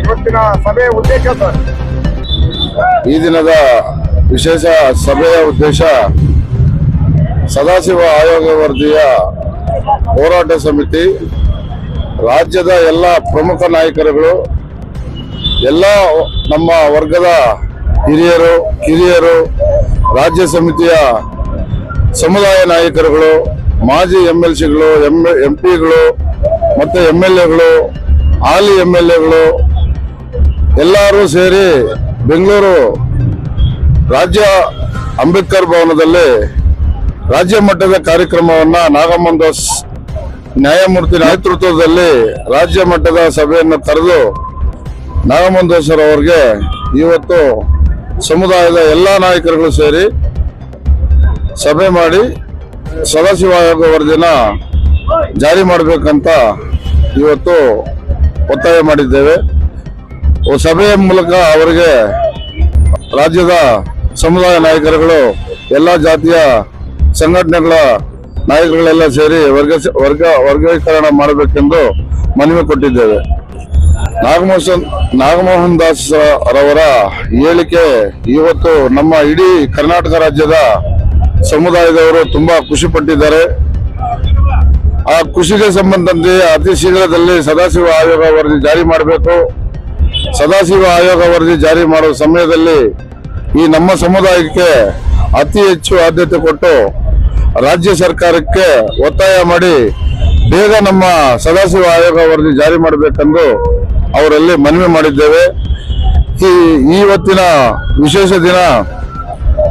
ಇವತ್ತಿನ ಸಭೆಯ ಉದ್ದೇಶ ಈ ದಿನದ ವಿಶೇಷ ಸಭೆಯ ಉದ್ದೇಶ ಸದಾಶಿವ ಆಯೋಗ ವರದಿಯ ಹೋರಾಟ ಸಮಿತಿ, ರಾಜ್ಯದ ಎಲ್ಲ ಪ್ರಮುಖ ನಾಯಕರುಗಳು, ಎಲ್ಲ ನಮ್ಮ ವರ್ಗದ ಹಿರಿಯರು, ಕಿರಿಯರು, ರಾಜ್ಯ ಸಮಿತಿಯ ಸಮುದಾಯ ನಾಯಕರುಗಳು, ಮಾಜಿ ಎಂ ಎಲ್ ಸಿಗಳು ಎಂ ಎಂ ಪಿಗಳು ಮತ್ತು ಎಂ ಎಲ್ ಎಗಳು ಹಾಲಿ ಎಂ ಎಲ್ ಎಗಳು ಎಲ್ಲರೂ ಸೇರಿ ಬೆಂಗಳೂರು ರಾಜ್ಯ ಅಂಬೇಡ್ಕರ್ ಭವನದಲ್ಲಿ ರಾಜ್ಯ ಮಟ್ಟದ ಕಾರ್ಯಕ್ರಮವನ್ನು ನಾಗಮೋಹನ್ ದಾಸ್ ನ್ಯಾಯಮೂರ್ತಿ ನೇತೃತ್ವದಲ್ಲಿ ರಾಜ್ಯ ಮಟ್ಟದ ಸಭೆಯನ್ನು ಕರೆದು ನಾಗಮೋಹನ್ ದಾಸ್ ಅವರಿಗೆ ಇವತ್ತು ಸಮುದಾಯದ ಎಲ್ಲ ನಾಯಕರುಗಳು ಸೇರಿ ಸಭೆ ಮಾಡಿ ಸದಾಶಿವ ಆಯೋಗ ವರದಿನ ಜಾರಿ ಮಾಡಬೇಕಂತ ಇವತ್ತು ಒತ್ತಾಯ ಮಾಡಿದ್ದೇವೆ. ಸಭೆಯ ಮೂಲಕ ಅವರಿಗೆ ರಾಜ್ಯದ ಸಮುದಾಯ ನಾಯಕರುಗಳು, ಎಲ್ಲ ಜಾತಿಯ ಸಂಘಟನೆಗಳ ನಾಯಕರುಗಳೆಲ್ಲ ಸೇರಿ ವರ್ಗ ವರ್ಗ ವರ್ಗೀಕರಣ ಮಾಡಬೇಕೆಂದು ಮನವಿ ಕೊಟ್ಟಿದ್ದೇವೆ. ನಾಗಮೋಹನ್ ನಾಗಮೋಹನ್ ದಾಸ್ ರವರ ಹೇಳಿಕೆ ಇವತ್ತು ನಮ್ಮ ಇಡೀ ಕರ್ನಾಟಕ ರಾಜ್ಯದ ಸಮುದಾಯದವರು ತುಂಬಾ ಖುಷಿ ಪಟ್ಟಿದ್ದಾರೆ. ಆ ಕೃಷಿಗೆ ಸಂಬಂಧಂತೆ ಅತಿ ಶೀಘ್ರದಲ್ಲಿ ಸದಾಶಿವ ಆಯೋಗ ವರದಿ ಜಾರಿ ಮಾಡಬೇಕು. ಸದಾಶಿವ ಆಯೋಗ ವರದಿ ಜಾರಿ ಮಾಡುವ ಸಮಯದಲ್ಲಿ ಈ ನಮ್ಮ ಸಮುದಾಯಕ್ಕೆ ಅತಿ ಹೆಚ್ಚು ಆದ್ಯತೆ ಕೊಟ್ಟು ರಾಜ್ಯ ಸರ್ಕಾರಕ್ಕೆ ಒತ್ತಾಯ ಮಾಡಿ ಬೇಗ ನಮ್ಮ ಸದಾಶಿವ ಆಯೋಗ ವರದಿ ಜಾರಿ ಮಾಡಬೇಕೆಂದು ಅವರಲ್ಲಿ ಮನವಿ ಮಾಡಿದ್ದೇವೆ. ಈ ಇವತ್ತಿನ ವಿಶೇಷ ದಿನ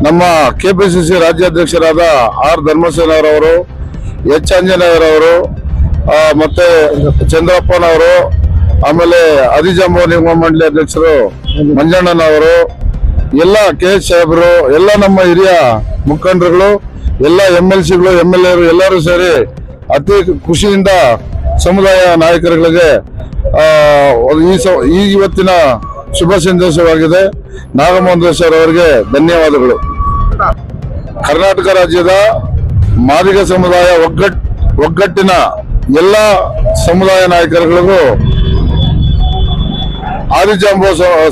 ನಮ್ಮ ಕೆಪಿಸಿಸಿ ರಾಜ್ಯಾಧ್ಯಕ್ಷರಾದ ಆರ್ ಧರ್ಮಸೇನವರವರು ಎಚ್ ಆಂಜನೇಯರವರು ಮತ್ತೆ ಚಂದ್ರಪ್ಪನವರು, ಆಮೇಲೆ ಅದಿಜಂಬೋ ನಿಗಮ ಮಂಡಳಿ ಅಧ್ಯಕ್ಷರು ಮಂಜಣ್ಣನವರು, ಎಲ್ಲ ಕೆ ಎಸ್ ಸಾಹೇಬರು, ಎಲ್ಲ ನಮ್ಮ ಹಿರಿಯ ಮುಖಂಡರುಗಳು, ಎಲ್ಲ ಎಂ ಎಲ್ ಸಿಗಳು ಎಂ ಎಲ್ ಎರು ಎಲ್ಲರೂ ಸೇರಿ ಅತಿ ಖುಷಿಯಿಂದ ಸಮುದಾಯ ನಾಯಕರುಗಳಿಗೆ ಈ ಇವತ್ತಿನ ಶುಭ ಸಂದೇಶವಾಗಿದೆ. ನಾಗಮೋಹನ್ ಅವರಿಗೆ ಧನ್ಯವಾದಗಳು. ಕರ್ನಾಟಕ ರಾಜ್ಯದ ಮಾದಿಗ ಸಮುದಾಯ ಒಗ್ಗಟ್, ಒಗ್ಗಟ್ಟಿನ ಎಲ್ಲ ಸಮುದಾಯ ನಾಯಕರುಗಳಿಗೂ ಆದಿಜಾಂಬೋ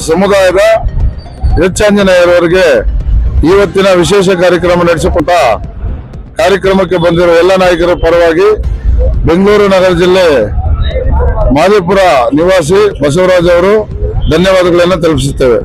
ಸಮುದಾಯದ ಹೆಚ್ಚಾಂಜನೇಯರವರಿಗೆ ಇವತ್ತಿನ ವಿಶೇಷ ಕಾರ್ಯಕ್ರಮ ನಡೆಸಿಕೊಟ್ಟ ಕಾರ್ಯಕ್ರಮಕ್ಕೆ ಬಂದಿರುವ ಎಲ್ಲ ನಾಯಕರ ಪರವಾಗಿ ಬೆಂಗಳೂರು ನಗರ ಜಿಲ್ಲೆ ಮಾದಿಪುರ ನಿವಾಸಿ ಬಸವರಾಜ್ ಅವರು ಧನ್ಯವಾದಗಳನ್ನು ತಲುಪಿಸುತ್ತೇವೆ.